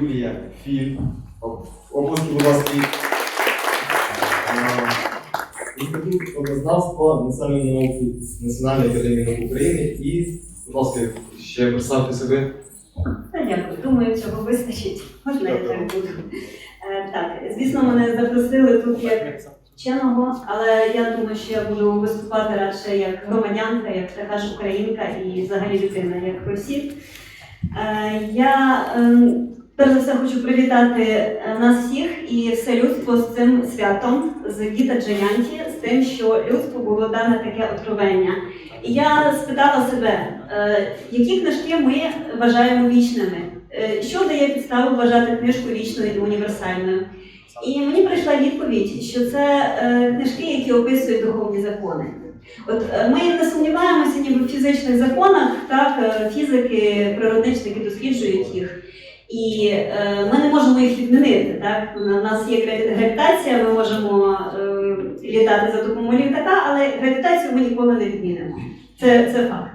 Юлія, Філь. Будь ласка. Е, Інститут облазнавства Національної науки Національної академії наук України і, будь ласка, ще представте себе. Дякую. Думаю, цього вистачить. Можна я так буду. Е, Так, звісно, мене запросили тут як вченого, але я думаю, що я буду виступати радше як громадянка, як така ж українка і взагалі людина, як просів. Я ем, перш за все хочу привітати е, нас всіх і все людство з цим святом, з Гіта Джаянті, з тим, що людству було дане таке откровення. І я спитала себе, е, які книжки ми вважаємо вічними, Е, що дає підставу вважати книжку вічною і універсальною. І мені прийшла відповідь, що це книжки, які описують духовні закони. От ми не сумніваємося ніби в фізичних законах, так фізики, природничники досліджують їх. І е, ми не можемо їх відмінити. Так? У нас є гравітація, ми можемо е, літати за допомогою літака, але гравітацію ми ніколи не відмінимо. Це, це факт.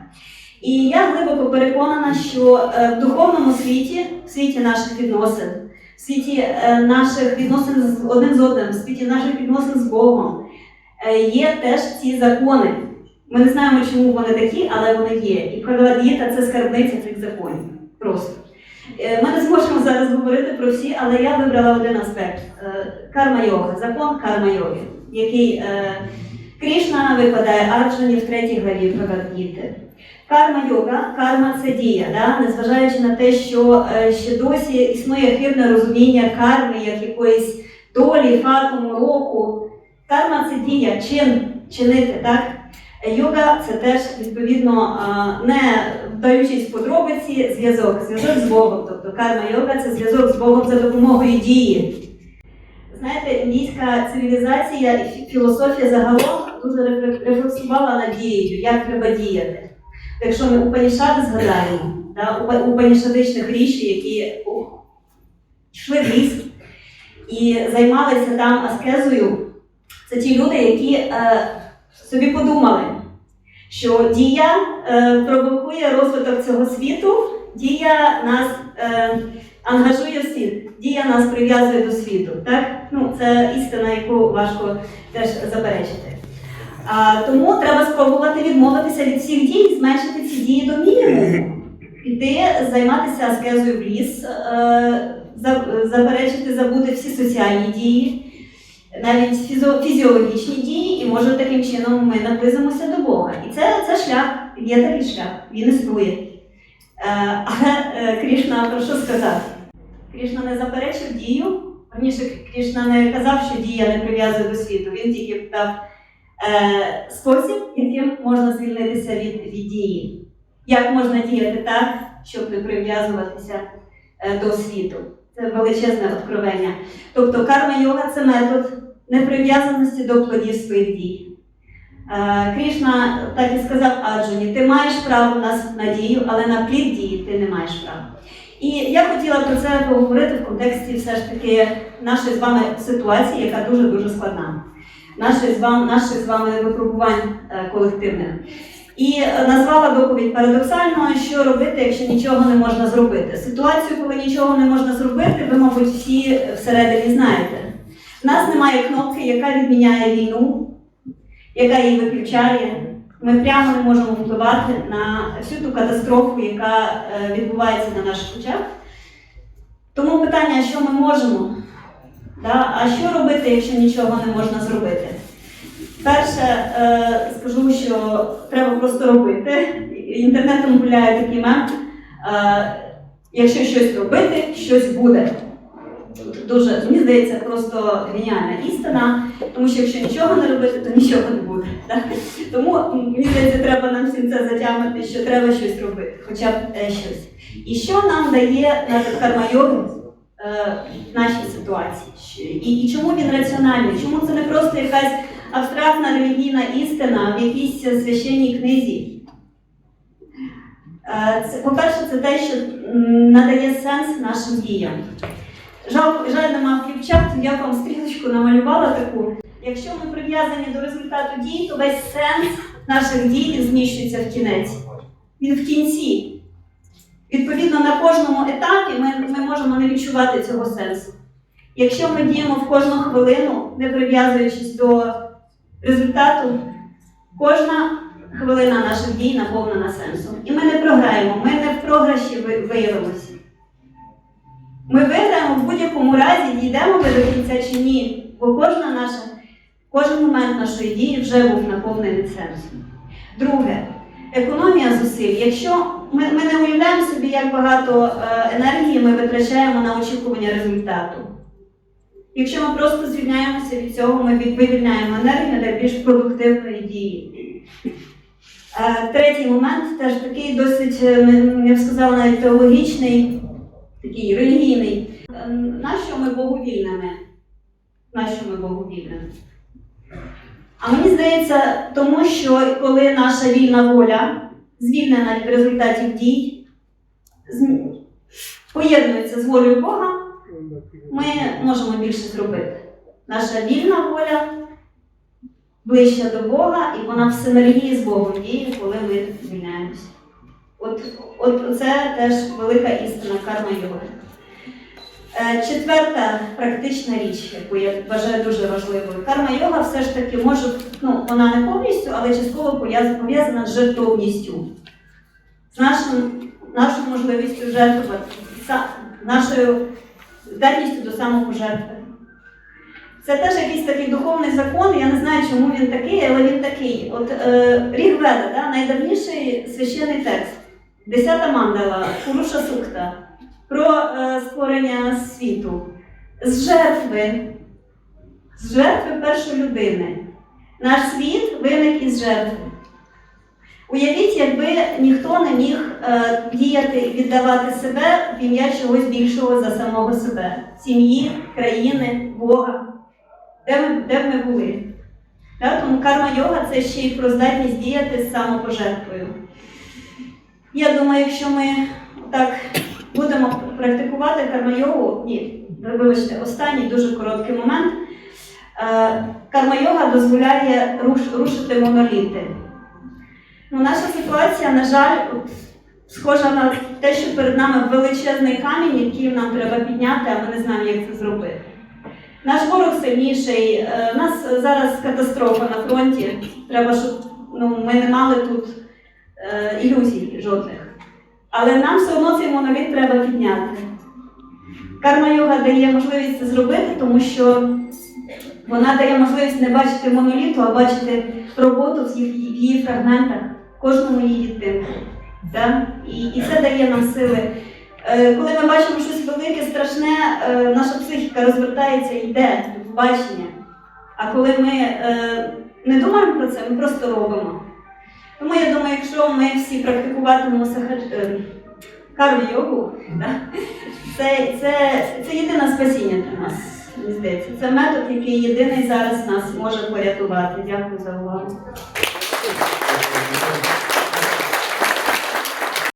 І я глибоко переконана, що е, в духовному світі, в світі наших відносин, в світі е, наших відносин з один з одним, в світі наших відносин з Богом, е, є теж ці закони. Ми не знаємо, чому вони такі, але вони є. І Бхагавад-гіта – це скарбниця цих законів. Просто. Е, Ми не зможемо зараз говорити про всі, але я вибрала один аспект Е, карма-йога, закон карма-йоги, який е, Кришна викладає Арджуні в третій главі Бхагавад-гіти. Карма-йога, карма це дія, да? незважаючи на те, що ще досі існує хибне розуміння карми як якоїсь долі, фатуму, року. Карма це дія, чин, чинити, так? Йога це теж відповідно не вдаючись в подробиці, зв'язок, зв'язок з Богом. Тобто карма-йога це зв'язок з Богом за допомогою дії. Знаєте, індійська цивілізація і філософія загалом дуже рефлексувала над дією, як треба діяти. Якщо ми Упанішади згадаємо, да, упа- упанішадичних ріші, які йшли в ліс і займалися там аскезою, це ті люди, які е, собі подумали, що дія е, провокує розвиток цього світу, дія нас е, ангажує світ, дія нас прив'язує до світу. Так? Ну, це істина, яку важко теж заперечити. А, тому треба спробувати відмовитися від всіх дій, зменшити ці дії до мінімуму. Піти, займатися аскезою в ліс, е, заперечити, забути всі соціальні дії, навіть фізіологічні дії, і може таким чином ми наблизимося до Бога. І це, це шлях, є такий шлях, він існує. Е, але е, Крішна про що сказав? Крішна не заперечив дію, раніше Крішна не казав, що дія не прив'язує до світу. Він тільки дав е, спосіб, яким можна звільнитися від, від дії. Як можна діяти так, щоб не прив'язуватися до світу. Це величезне откровення. Тобто карма-йога це метод неприв'язаності до плодів своїх дій. Е, Крішна так і сказав Арджуні, ти маєш право на с- на дію, але на плід дії ти не маєш права. І я хотіла про це поговорити в контексті все ж таки нашої з вами ситуації, яка дуже-дуже складна. Наших з вами, наших з вами випробувань е, колективних. І е, назвала доповідь парадоксальною, що робити, якщо нічого не можна зробити. Ситуацію, коли нічого не можна зробити, ви, мабуть, всі всередині знаєте. У нас немає кнопки, яка відміняє війну, яка її виключає. Ми прямо не можемо впливати на всю ту катастрофу, яка е, відбувається на наших очах. Тому питання, що ми можемо, да? а що робити, якщо нічого не можна зробити? Перше, е, скажу, що треба просто робити. Інтернетом гуляє такий мем. Е, якщо щось робити, щось буде. Дуже, мені здається, просто геніальна істина, тому що якщо нічого не робити, то нічого не буде. Так? Тому мені здається, треба нам всім це затягнути, що треба щось робити, хоча б е, щось. І що нам дає метод карма-йоги е, в нашій ситуації? І, і чому він раціональний? Чому це не просто якась абстрактна релігійна істина в якійсь священній книзі? Е, по-перше, це те, що надає сенс нашим діям. Жаль, жаль, нема фліпчат, я вам стрілочку намалювала таку. Якщо ми прив'язані до результату дій, то весь сенс наших дій зміщується в кінець. Він в кінці. Відповідно, на кожному етапі ми, ми можемо не відчувати цього сенсу. Якщо ми діємо в кожну хвилину, не прив'язуючись до результату, кожна хвилина наших дій наповнена сенсом. І ми не програємо, ми не в програші виявимося. Ми будь-якому разі, дійдемо ми до кінця чи ні, бо кожна наша, кожен момент нашої дії вже був наповнений сенсом. Друге, економія зусиль. Якщо ми, ми не уявляємо собі, як багато е, енергії ми витрачаємо на очікування результату. Якщо ми просто звільняємося від цього, ми вивільняємо енергію для більш продуктивної дії. Е, Третій момент теж такий досить, е, я б сказала, навіть теологічний, такий релігійний. Нащо ми Богу вільними? Нащо ми Богу вільними? А мені здається, тому що коли наша вільна воля звільнена від результатів дій, поєднується з волею Бога, ми можемо більше зробити. Наша вільна воля ближча до Бога, і вона в синергії з Богом діє, коли ми звільняємося. От, от це теж велика істина карма йоги. Е, Четверта практична річ, яку я вважаю дуже важливою. Карма йога все ж таки може, ну вона не повністю, але частково пов'язана з жертовністю, з нашим, нашою можливістю жертвувати, нашою здатністю до самопожертви. Це теж якийсь такий духовний закон, я не знаю, чому він такий, але він такий. От е, Рігведа, да, найдавніший священний текст, десята мандала, Пуруша Сукта, про е, створення світу. З жертви, з жертви першої людини. Наш світ виник із жертви. Уявіть, якби ніхто не міг е, діяти і віддавати себе в ім'я чогось більшого за самого себе, сім'ї, країни, Бога. Де ми, де б ми були? Да? Тому карма йога це ще й про здатність діяти самопожертвою. Я думаю, якщо ми так будемо практикувати карма-йогу, ні, вибачте, останній дуже короткий момент. Е, Карма-йога дозволяє руш- рушити моноліти. Ну, наша ситуація, на жаль, схожа на те, що перед нами величезний камінь, який нам треба підняти, а ми не знаємо, як це зробити. Наш ворог сильніший, е, у нас зараз катастрофа на фронті. Треба, щоб ну, ми не мали тут е, ілюзій жодних. Але нам все одно цей моноліт треба підняти. Карма йога дає можливість це зробити, тому що вона дає можливість не бачити моноліту, а бачити роботу в її, фрагментах, кожному її відтинку. Да? І, і це дає нам сили. Е, Коли ми бачимо щось велике, страшне, е, наша психіка розвертається і йде в бачення. А коли ми е, не думаємо про це, ми просто робимо. Тому я думаю, якщо ми всі практикуватимемо сахар... е, карм-йогу, це, це, це єдине спасіння для нас, здається. Це метод, який єдиний зараз нас може порятувати. Дякую за увагу.